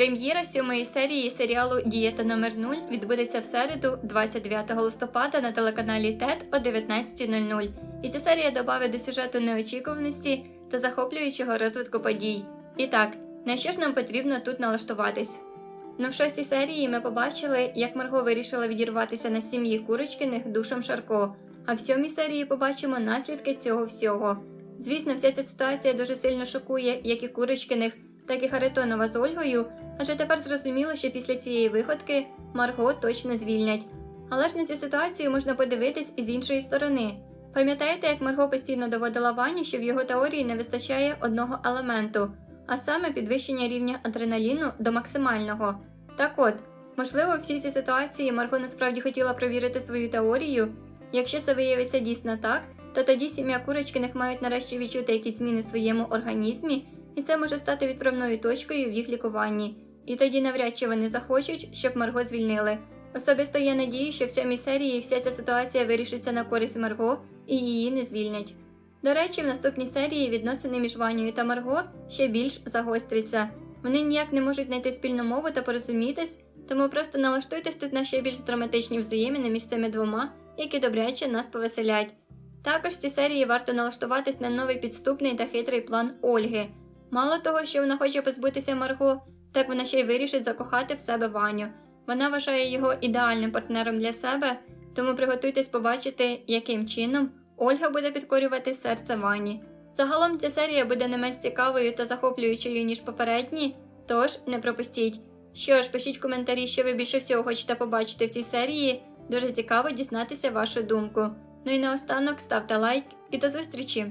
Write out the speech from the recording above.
Прем'єра сьомої серії серіалу Дієта номер 0 відбудеться в середу, 29 листопада на телеканалі ТЕТ о 19.00. І ця серія додавить до сюжету неочікуваності та захоплюючого розвитку подій. І так, на що ж нам потрібно тут налаштуватись? Ну, в шостій серії ми побачили, як Марго вирішила відірватися на сім'ї Курочкиних душом Шарко, а в сьомій серії побачимо наслідки цього всього. Звісно, вся ця ситуація дуже сильно шокує як і Курочкиних, так і Харитонова з Ольгою, адже тепер зрозуміло, що після цієї виходки Марго точно звільнять. Але ж на цю ситуацію можна подивитись з іншої сторони. Пам'ятаєте, як Марго постійно доводила Вані, що в його теорії не вистачає одного елементу, а саме підвищення рівня адреналіну до максимального. Так от, можливо, в всій цій ситуації Марго насправді хотіла провірити свою теорію. Якщо це виявиться дійсно так, то тоді сім'я Курочкиних мають нарешті відчути якісь зміни в своєму організмі, і це може стати відправною точкою в їх лікуванні. І тоді навряд чи вони захочуть, щоб Марго звільнили. Особисто я надію, що в сьомій серії вся ця ситуація вирішиться на користь Марго і її не звільнять. До речі, в наступній серії відносини між Ванею та Марго ще більш загостряться. Вони ніяк не можуть знайти спільну мову та порозумітись, тому просто налаштуйтесь тут на ще більш драматичні взаємини між цими двома, які добряче нас повеселять. Також в цій серії варто налаштуватись на новий підступний та хитрий план Ольги. Мало того, що вона хоче позбутися Марго, так вона ще й вирішить закохати в себе Ваню. Вона вважає його ідеальним партнером для себе, тому приготуйтесь побачити, яким чином Ольга буде підкорювати серце Вані. Загалом ця серія буде не менш цікавою та захоплюючою, ніж попередні, тож не пропустіть. Що ж, пишіть в коментарі, що ви більше всього хочете побачити в цій серії. Дуже цікаво дізнатися вашу думку. Ну і наостанок ставте лайк і до зустрічі!